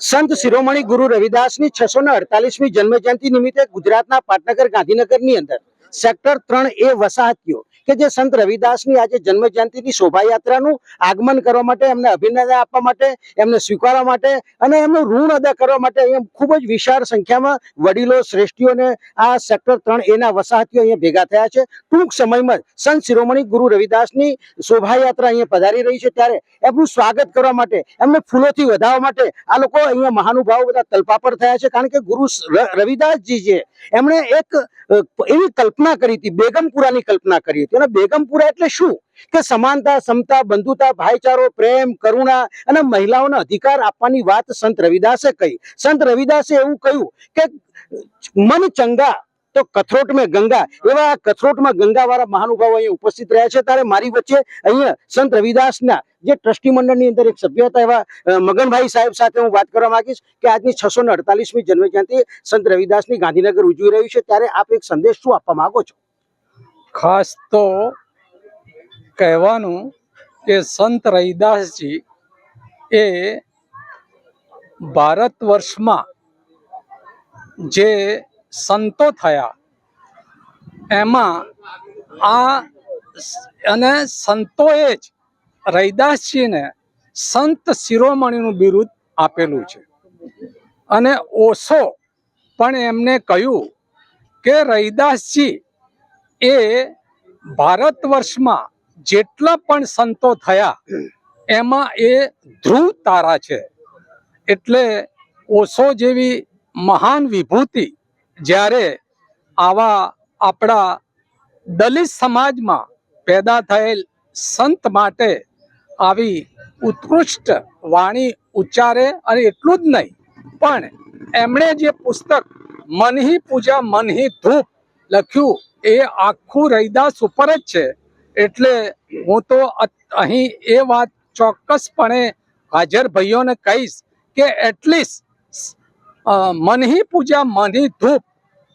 સંત શિરોમણી ગુરુ રવિદાસની છસો ને અડતાલીસમી જન્મ જયંતિ નિમિત્તે ગુજરાતના પાટનગર ગાંધીનગરની અંદર સેક્ટર ત્રણ એ વસાહતીઓ કે જે સંત રવિદાસની આજે જન્મજયંતિની શોભાયાત્રાનું આગમન કરવા માટે એમને અભિનંદન આપવા માટે, એમને સ્વીકારવા માટે અને એમનું ઋણ અદા કરવા માટે અહીંયા ખૂબ જ વિશાળ સંખ્યામાં વડીલો શ્રેષ્ઠીઓને આ સેક્ટર ત્રણ એના વસાહતીઓ અહીંયા ભેગા થયા છે. ટૂંક સમયમાં સંત શિરોમણી ગુરુ રવિદાસની શોભાયાત્રા અહીંયા પધારી રહી છે. ત્યારે એમનું સ્વાગત કરવા માટે, એમને ફૂલોથી વધાવવા માટે આ લોકો અહીંયા મહાનુભાવો બધા તલપાપડ થયા છે. કારણ કે ગુરુ રવિદાસજી છે એમણે એક એવી કલ્પના કરી હતી, બેગમપુરાની કલ્પના કરી હતી. અને બેગમપુરા એટલે શું? કે સમાનતા, સમતા, બંધુતા, ભાઈચારો, પ્રેમ, કરુણા અને મહિલાઓને અધિકાર આપવાની વાત સંત રવિદાસે કહી. સંત રવિદાસે એવું કહ્યું કે મન ચંગા તો કથરોટ મેં ગંગા. એવા કથરોટમાં ગંગા વાળા મહાનુભાવો અહીંયા ઉપસ્થિત રહ્યા છે. ત્યારે મારી વચ્ચે અહીંયા સંત રવિદાસના જે ટ્રસ્ટી મંડળની અંદર એક સભ્ય હતા એવા મગનભાઈ સાહેબ સાથે હું વાત કરવા માંગીશ કે આજની છસો ને અડતાલીસમી જન્મજયંતિ સંત રવિદાસની ગાંધીનગર ઉજવી રહ્યું છે. ત્યારે આપ એક સંદેશ શું આપવા માંગો છો? ખાસ તો કહેવાનું કે સંત રવિદાસજી એ ભારત વર્ષમાં જે સંતો થયા. એમાં આ અને સંતોએ જ રૈદાસજીને સંત શિરોમણીનું બિરુદ આપેલું છે. અને ઓશો પણ એમને કહ્યું કે રૈદાસજી એ ભારત વર્ષમાં જેટલા પણ સંતો થયા, એમાં એ ધ્રુવ તારા છે. એટલે ઓશો જેવી મહાન વિભૂતિ જ્યારે આવા આપણા દલિત સમાજમાં પેદા થયેલ સંત માટે આવી ઉત્કૃષ્ટ વાણી ઉચ્ચારે અને એટલું જ નહીં, પણ એમણે જે પુસ્તક મનહી પૂજા મનહી ધૂપ લખ્યું, એ આખું રૈદાસ ઉપર જ છે. એટલે હું તો અહીં એ વાત ચોક્કસપણે હાજર ભાઈઓને કહીશ કે એટલીસ્ટ મનહી પૂજા મનહી ધૂપ.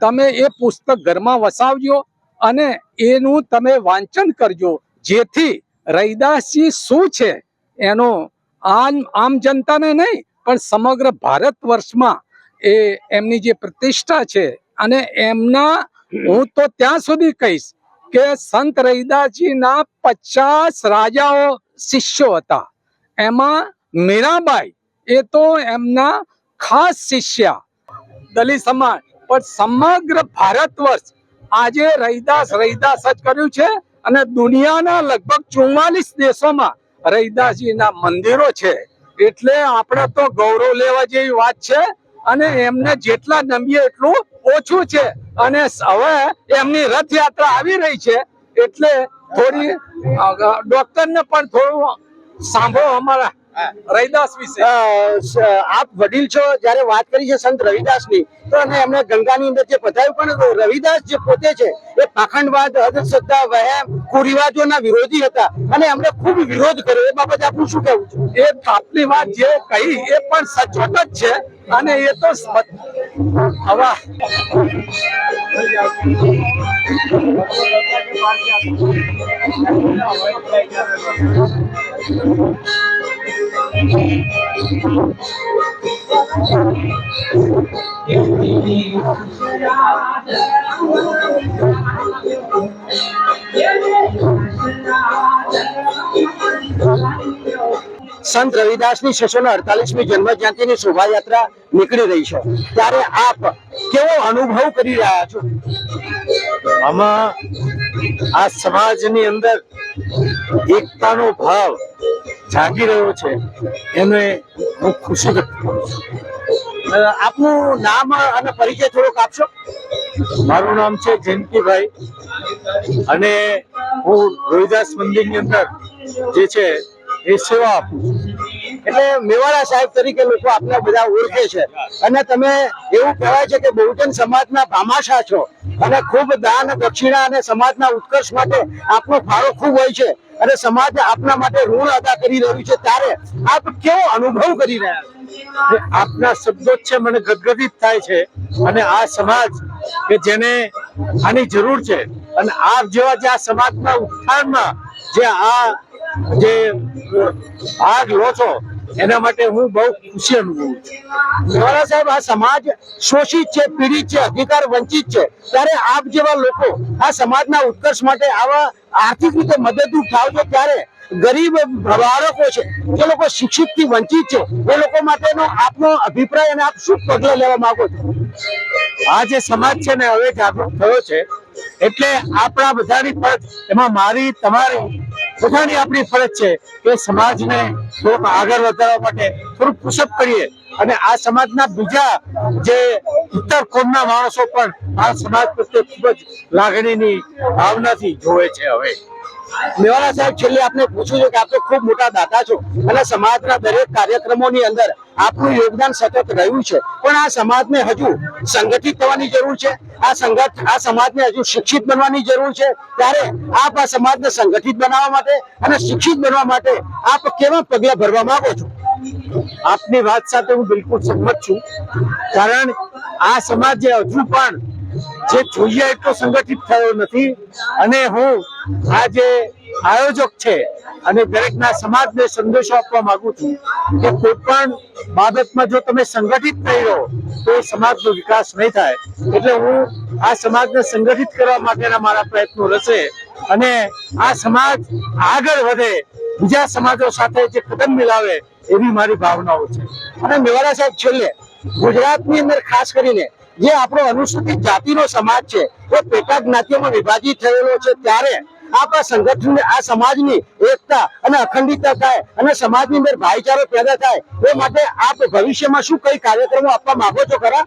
તમે એ પુસ્તક ઘરમાં વસાવજો અને એનું તમે વાંચન કરજો. જેથી રૈદાસજી શું છે? એનો આમ આમ જનતાને નહીં, પણ સમગ્ર ભારત વર્ષમાં એ એમની જે પ્રતિષ્ઠા છે અને એમના હું તો ત્યાં સુધી કહીશ કે સંત રૈદાસજીના પચાસ રાજાઓ શિષ્યો હતા. એમાં મીરાબાઈ એ તો એમના ખાસ શિષ્યા દલિત સમાજ. પણ સમગ્ર ભારત વર્ષ આજે રૈદાસ રૈદાસ જ કર્યું છે અને દુનિયાના લગભગ ચુમ્માલીસ દેશોમાં રૈદાસજીના મંદિરો છે. એટલે આપણે તો ગૌરવ લેવા જેવી વાત છે અને એમને જેટલા નમીએ એટલું ઓછું છે. અને હવે એમની રથયાત્રા આવી રહી છે. એટલે થોડી ડોક્ટરને પણ થોડું સાંભળો અમારા રૈદાસ વિશે. આપ વડીલ છો જ્યારે વાત કરી છે સંત રવિદાસની તો અને એમને ગંગાની અંદર જે પધાર્યું પણ રવિદાસ જે પોતે છે એ પાખંડવાદ અંધશ્રદ્ધા વહેમ કુરિવાજોના વિરોધી હતા અને એમણે ખૂબ વિરોધ કર્યો. એ બાબતે આપનું શું કહેવું છે? એ આપની વાત જે કહી એ પણ સચોટ જ છે અને એ તો હવા હવે. સંત રવિદાસની છસો ને અડતાલીસમી જન્મ જયંતિની શોભાયાત્રા નીકળી રહી છે. ત્યારે આપ કેવો અનુભવ કરી રહ્યા છો? આમાં આ સમાજની અંદર એકતાનો ભાવ જાગી રહ્યો છે, એને હું ખુશી વ્યક્ત કરું છું. આપનું નામ અને પરિચય થોડોક આપશો? મારું નામ છે જયંતિભાઈ અને હું રોહિદાસ મંદિરની અંદર જે છે, એ સેવા આપું છું. એટલે મેવાડા સાહેબ તરીકે લોકો આપને બધા ઓળખે છે. અને તમે એવું કહેવાય છે કે બહુજન સમાજના ભામાશા છો. અને ખૂબ દાન, દક્ષિણા અને સમાજના ઉત્કર્ષ માટે આપનો ફાળો ખૂબ હોય છે. અને સમાજ આપના માટે ઋણ અદા કરી રહ્યું છે. ત્યારે આપ કેવો અનુભવ કરી રહ્યા આપના શબ્દો છે, મને ગદગદિત થાય છે. અને આ સમાજ કે જેને આની જરૂર છે, અને આપ જેવા જે આ સમાજના ઉત્થાનમાં જે આ જે ભાગ લો છો એના માટે હું બહુ ખુશી અનુભવું છું. દ્વારા સાહેબ, આ સમાજ શોષિત છે, પીડિત છે, અધિકાર વંચિત છે. ત્યારે આપ જેવા લોકો આ સમાજના ઉત્કર્ષ માટે આવા આર્થિક રીતે મદદરૂપ થાવ છો ત્યારે ગરીબ બાળકો છે, જે લોકો શિક્ષિતથી વંચિત છે, એ લોકો માટેનો આપનો અભિપ્રાય અને આપ શું પગલા લેવા માંગો છો? આ જે સમાજ છે ને, હવે જાગૃત થયો છે, એટલે આપણા બધાની ફરજ, એમાં મારી, તમારી બધાની આપણી ફરજ છે કે સમાજને થોડુંક આગળ વધારવા માટે થોડુંક પુષપ કરીએ. અને આ સમાજના બીજા જે ઉત્તર કોમના માણસો પણ આ સમાજ પ્રત્યે ખૂબ જ લાગણીની ભાવનાથી જોવે છે હવે. મેવાડા સાહેબ, છેલ્લે આપને પૂછ્યું છે કે આપ તો ખૂબ મોટા દાતા છો અને સમાજના દરેક કાર્યક્રમોની અંદર આપનું યોગદાન સતત રહ્યું છે. પણ આ સમાજને હજુ સંગઠિત થવાની જરૂર છે? આ સંગઠ, આ સમાજને હજુ શિક્ષિત બનવાની જરૂર છે? ત્યારે આપ આ સમાજને સંગઠિત બનાવવા માટે અને શિક્ષિત બનવા માટે આપ કેવા પગલાં ભરવા માંગો છો? આપની વાત સાથે હું બિલકુલ સંમત છું. કારણ આ સમાજ હજુ પણ જે જોઈએ એટલો સંગઠિત થયો નથી. અને હું આ જે આયોજક છે અને દરેકના સમાજને સંદેશો આપવા માંગુ છું કે કોઈ પણ બાબતમાં જો તમે સંગઠિત થઈ રહો, તો સમાજનો વિકાસ નહીં થાય. એટલે હું આ સમાજને સંગઠિત કરવા માટેના મારા પ્રયત્નો રહેશે અને આ સમાજ આગળ વધે, બીજા સમાજો સાથે જે કદમ મિલાવે એવી મારી ભાવનાઓ છે. અને મેવાડા સાહેબ, છેલ્લે ગુજરાતની અંદર ખાસ કરીને જે આપણો અનુસૂચિત જાતિનો સમાજ છે, એ પેટા જ્ઞાતિઓમાં વિભાજિત થયેલો છે, ત્યારે આપણા સંગઠન આ સમાજની એકતા અને અખંડિતતા થાય અને સમાજની અંદર ભાઈચારો પેદા થાય, એ માટે આપ ભવિષ્યમાં શું કઈ કાર્યક્રમો આપવા માંગો છો ખરા?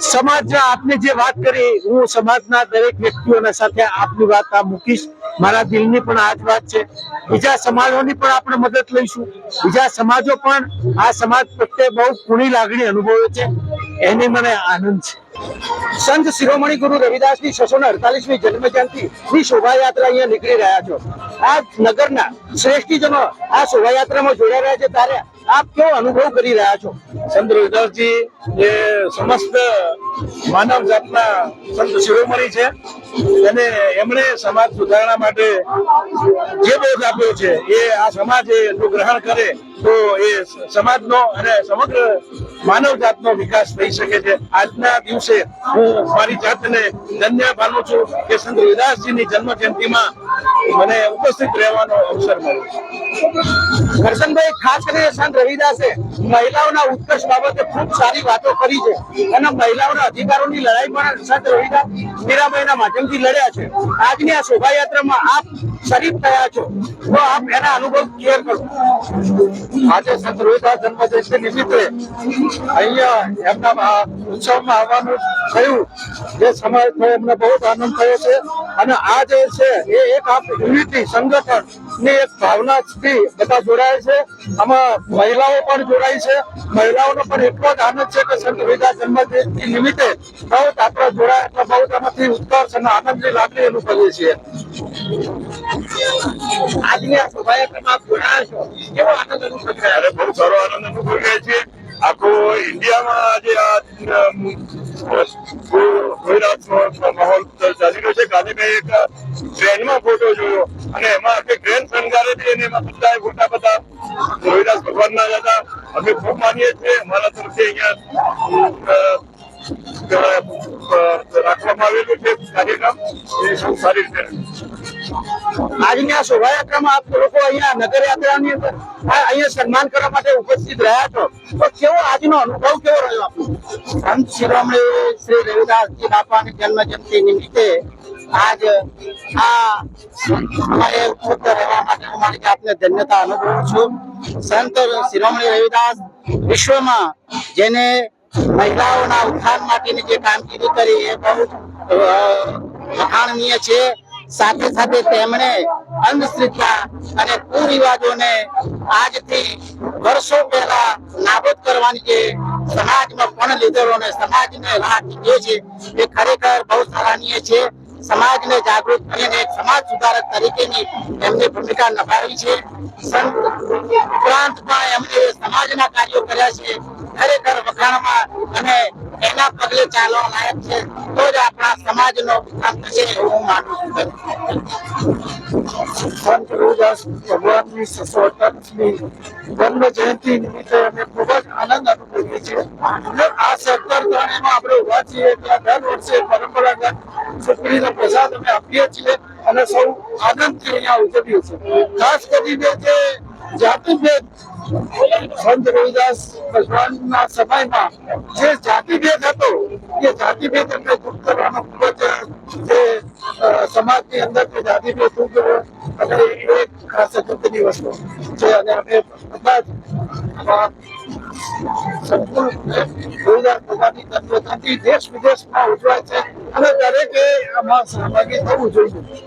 સમાજ આપને જે વાત કરી, હું સમાજના દરેક વ્યક્તિઓના સાથે આપની વાત આ મૂકીશ. મારા દિલની પણ આ જ વાત છે. બીજા સમાજોની પણ આપણે મદદ લઈશું. બીજા સમાજો પણ આ સમાજ પ્રત્યે બહુ કુણી લાગણી અનુભવે છે. એની મને આનંદ છે. સંત શિરોમણી ગુરુ રવિદાસની છસો ને અડતાલીસમી જન્મ જયંતિ ની શોભાયાત્રા અહીંયા નીકળી રહ્યા છો. આ નગરના શ્રેષ્ઠીજનો આ શોભાયાત્રામાં જોડાઈ રહ્યા છે. ત્યારે આપ કેવો અનુભવ કરી રહ્યા છો? સંત રવિદાસજી એ સમસ્ત માનવ જાતના સંત શિરોમણી છે અને એમણે સમાજ સુધારણા માટે જે બોધ આપ્યો છે, એ આ સમાજે જો ગ્રહણ કરે, તો એ સમાજનો અને સમગ્ર માનવ જાતનો વિકાસ થઈ શકે છે. આજના દિવસે હું મારી જાતને ધન્ય માનું છું કે સંત રવિદાસજીની જન્મ જયંતિમાં મને ઉપસ્થિત રહેવાનો અવસર મળ્યો. કરશનભાઈ ખાસ કરીને સંત રવિદાસે મહિલાઓના ઉત્કર્ષ બાબતે ખૂબ સારી વાતો કરી છે. અને મહિલાઓના અધિકારોની લડાઈ પણ સંત રવિદાસ મીરાબાઈના માધ્યમથી લડ્યા છે. આજની આ શોભાયાત્રામાં આપ શરીફ થયા છો. તો આપ એના અનુભવ શેર કરો. આજે સંત રવિદાસ જન્મ જયંતિ નિમિત્તે અહીંયા એમના ઉત્સવમાં આવવાનું થયું. જે સમય થયો, એમને બહુ આનંદ થયો છે. અને આ જે છે, એ એક આપ યુનિટી સંગઠનની એક ભાવનાથી બધા જોડાય છે. આમાં મહિલાઓ પણ જોડાય છે. મહિલાઓનો પણ એટલો જ આનંદ છે કે સંત રવિદાસ જન્મ જયંતિ નિમિત્તે બહુ આપણે જોડાયા બહુ એમાંથી ઉત્કર્ષ અને આનંદની લાગણી અનુભવીએ છીએ. આજની આ શોભાયાત્રામાં જોડાયા છો? કેવો આનંદ અનુભવી રહ્યા બહુ સારો આનંદ અનુભવી છીએ. આખો ઇન્ડિયામાં આજે આ માહોલ ચાલી રહ્યો છે. કાલે મેં એક ટ્રેનમાં ફોટો જોયો અને એમાં આખી ટ્રેન શણગારે છે અને એમાં બધા ફોટા બધા રોહિદાસ ભગવાનના જ હતા. અમે ખૂબ માનીએ છીએ. અમારા તરફથી અહીંયા રાખવામાં આવેલું છે. કાર્યક્રમ એ ખૂબ સારી રીતે આજની આ શોભાયાત્રામાં આપ લોકો અહીંયા નગર યાત્રાની અંદર આ અહીંયા સન્માન કરવા માટે ઉપસ્થિત રહ્યા છો. તો કેવો આજનો અનુભવ કેવો રહ્યો આપણો સંત શિરોમણી શ્રી રવિદાસજી બાપાની જન્મ જયંતિ નિમિત્તે આજ આ અમારે ઉપલબ્ધ રહેવા માટે અમારી આપને ધન્યતા અનુભવું છું. સંત શિરોમણી રવિદાસ વિશ્વમાં જેને મહિલાઓના ઉત્થાન માટેની જે કામગીરી કરી એ બહુ વખાણનીય છે. સાથે સાથે તેમણે અંધશ્રદ્ધા અને કુરિવાજોને આજથી વર્ષો પહેલા નાબૂદ કરવાની જે સમાજમાં પણ લીધેલો અને સમાજને રાહ ચૂક્યો છે, એ ખરેખર બહુ સરાહનીય છે. સમાજને જાગૃત કરીને સમાજ સુધારક તરીકેની એમની ભૂમિકા નભાવી છે. ઉપરાંત પણ એમણે સમાજના કાર્યો કર્યા છે. ખરેખર વખાણ રહેઠાણમાં અને એના પગલે ચાલવા લાયક છે, તો જ આપણા સમાજનો વિકાસ થશે એવું માનું સંત રવિદાસ ભગવાનની અઠ્ઠાવીસમી જન્મ જયંતિ નિમિત્તે અમે ખૂબ જ આનંદ અનુભવીએ છીએ. આ સેક્ટર ત્રણેયમાં આપણે ઊભા છીએ, ત્યાં દર વર્ષે પરંપરાગત સુખડીનો પ્રસાદ અમે આપીએ છીએ અને સૌ આનંદથી અહીંયા ઉજવીએ છીએ. ખાસ કરીને જે જાતિભેદ સંત રવિદાસ ભગવાનના સમયમાં જે જાતિભેદ હતો, એ જાતિભેદ એમને દૂર કરવાનો ખૂબ જ, જે સમાજની અંદર જે જાતિભેદ દૂર કર્યો અને એ ખાસ અગત્યની વસ્તુ છે. અને અમે બધા જ સંપૂર્ણ રવિદાસ ભગવાનની વિદેશમાં ઉજવાય છે. અને દરેકે આમાં સહભાગી થવું જોઈએ.